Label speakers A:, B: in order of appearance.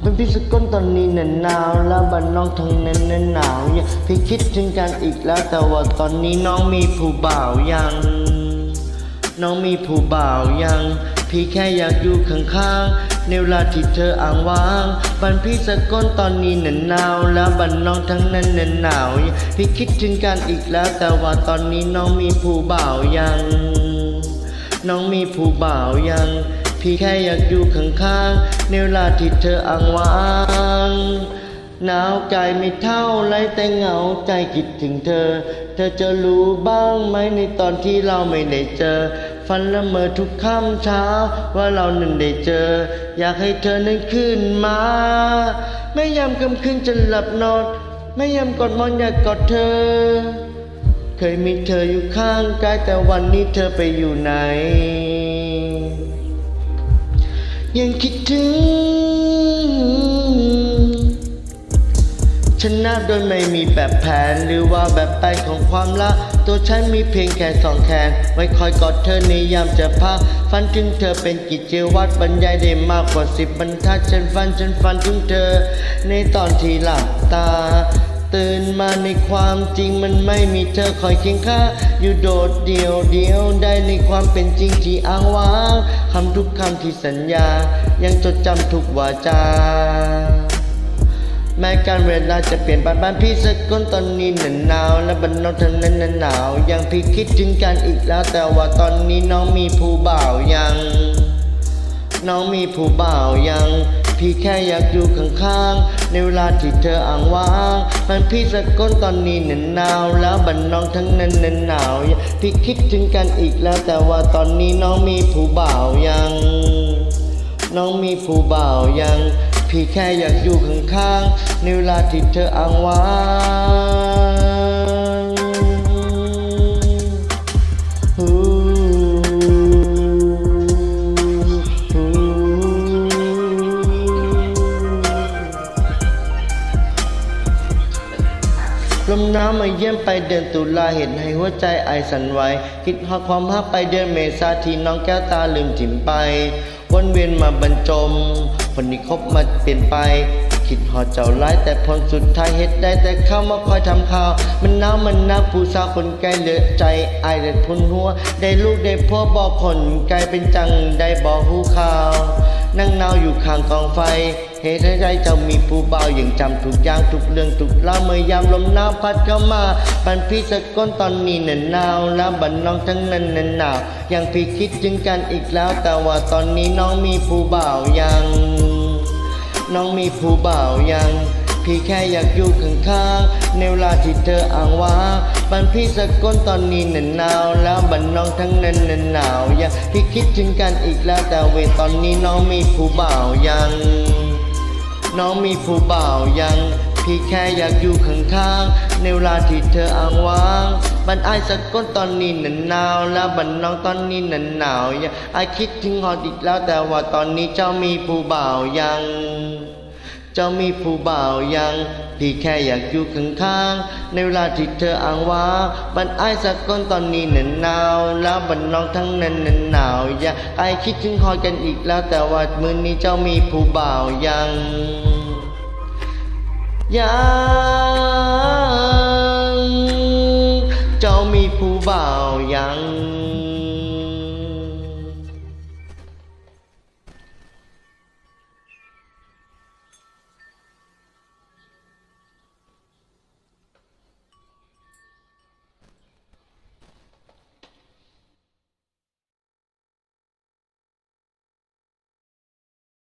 A: เป็นพี่สกลตอนนี้น่ะหนาวแล้วบ้านน้องทั้งนั้นน่ะหนาวยังพี่คิดถึงกันอีกแล้วแต่ว่าตอนนี้น้องมีผู้บ่าวยัง น้องมีผู้บ่าวยัง พี่แค่อยากอยู่ข้างๆ ในเวลาที่เธออ่างว้างบ้านพี่สะกลตอนนี้น่ะหนาวแล้วบ้านน้องทั้งนั้นหน่ะหนาว พี่คิดถึงกันอีกแล้ว แต่ว่าตอนนี้น้องมีผู้บ่าวยัง น้องมีผู้บ่าวยัง พี่แค่อยากอยู่ข้างๆในเวลาที่เธออ่างว้างหนาวกายไม่เท่าไรแต่เหงาใจคิดถึงเธอ เธอจะรู้บ้างไหมในตอนที่เราไม่ได้เจอ ฝันละเมอทุกค่ำเช้า ว่าเรานั้นได้เจอ อยากให้เธอนั้นขึ้นมาไม่ยามกำคืนจะหลับนอนไม่ยามกอดมอนอยากกอดเธอ เคยมีเธออยู่ข้างกายแต่วันนี้เธอไปอยู่ไหน ยังคิดถึงฉันนับโดยไม่มีแบบแผนหรือว่าแบบไปของความละ ตัวฉันมีเพียงแค่สองแขน ไว้คอยกอดเธอในยามจะพักฝันถึงเธอเป็นกิจวัตรบรรยายได้มากกว่าสิบบรรทัดฉันฝันฉันฝันถึงเธอ ในตอนที่หลับตาตื่นมาในความจริงมันไม่มีเธอคอยเคียงข้างอยู่โดดเดียวเดียวได้ในความเป็นจริงที่อ้างว้างคำทุกคำที่สัญญา ยังจดจำทุกวาจา แม้การเวลาจะเปลี่ยนบ้านบ้านพี่สักคนตอนนี้หนหนาวและบรรนองเธอนั้นหนาว ยังพี่คิดถึงกันอีกแล้ว แต่ว่าตอนนี้น้องมีผู้บ่าวยัง น้องมีผู้บ่าวยัง พี่แค่อยากอยู่ข้างๆในเวลาที่เธออ่างว้างมันพี่สักคนตอนนี้หนาวหนาว แล้วบันน้องทั้งนั้นหนาวหนาวยังพี่คิดถึงกันอีกแล้ว แต่ว่าตอนนี้น้องมีผู้บ่าวยัง น้องมีผู้บ่าวยัง พี่แค่อยากอยู่ข้างๆในเวลาที่เธออ้างว้างลมหนาวมาเยี่ยมไปเดือนตุลาเห็นให้หัวใจไอสั่นไหวคิดหอความฮักไปเดือนเมษาที่น้องแก้วตาลืมถิ่มไป วนเวียนมาบรรจม คนนี้คบมาเปลี่ยนไป คิดหอเจ้าร้ายแต่ผลสุดท้ายเฮ็ดได้แต่เข้ามาคอยทำข่าว มันหนาวมันหนักผู้สาวคนไกลเหลือใจไอายเลือดพุนหัว ได้ลูกได้พ่อบอกคนไกลเป็นจังได้บอกหูข่าว นั่งหนาวอยู่ข้างกองไฟเหตุใดเจ้ามีผู้เบาวยังจำทุกอย่างทุกเรื่องทุกเล่าวเมื่อยามลมหนาวพัดเข้ามาบันพี่สะก้นตอนนี้น่ะหนาวแล้วบันน้องทั้งนั้นน่ะหนาวยังพี่คิดถึงกันอีกแล้ว แต่ว่าตอนนี้น้องมีผู้บ่ายัง น้องมีผู้บ่าวยัง พี่แค่อยากอยู่ข้างๆในเวลาที่เธออ่างว้างบันพี่สะก้นตอนนี้น่ะหนาวแล้วบันน้องทั้งนั้นน่ะหนาวยังพี่คิดถึงกันอีกแล้วแต่เวตอนนี้น้องมีผู้บ่าวยัง น้องมีผู้บ่าวยังพี่แค่อยากอยู่ข้างๆในเวลาที่เธออ้างว้างบันอสักก้นตอนนี้หนหนาว แล้วบันน้องตอนนี้หนหนาวยังอคิดถึงหอดอีกแล้วแต่ว่าตอนนี้เจ้ามีผู้บ่าวยัง เจ้ามีผู้บ่าวยัง พี่แค่อยากอยู่ข้างๆในเวลาที่เธออ้างว่าบันอายสักก้นตอนนี้หนหนาวแล้วบันน้องทั้งนั้นหนหนาวอยากไอคิดถึงคอยกันอีกแล้ว แต่ว่ามือนี้เจ้ามีผู้บ่าวยังยัง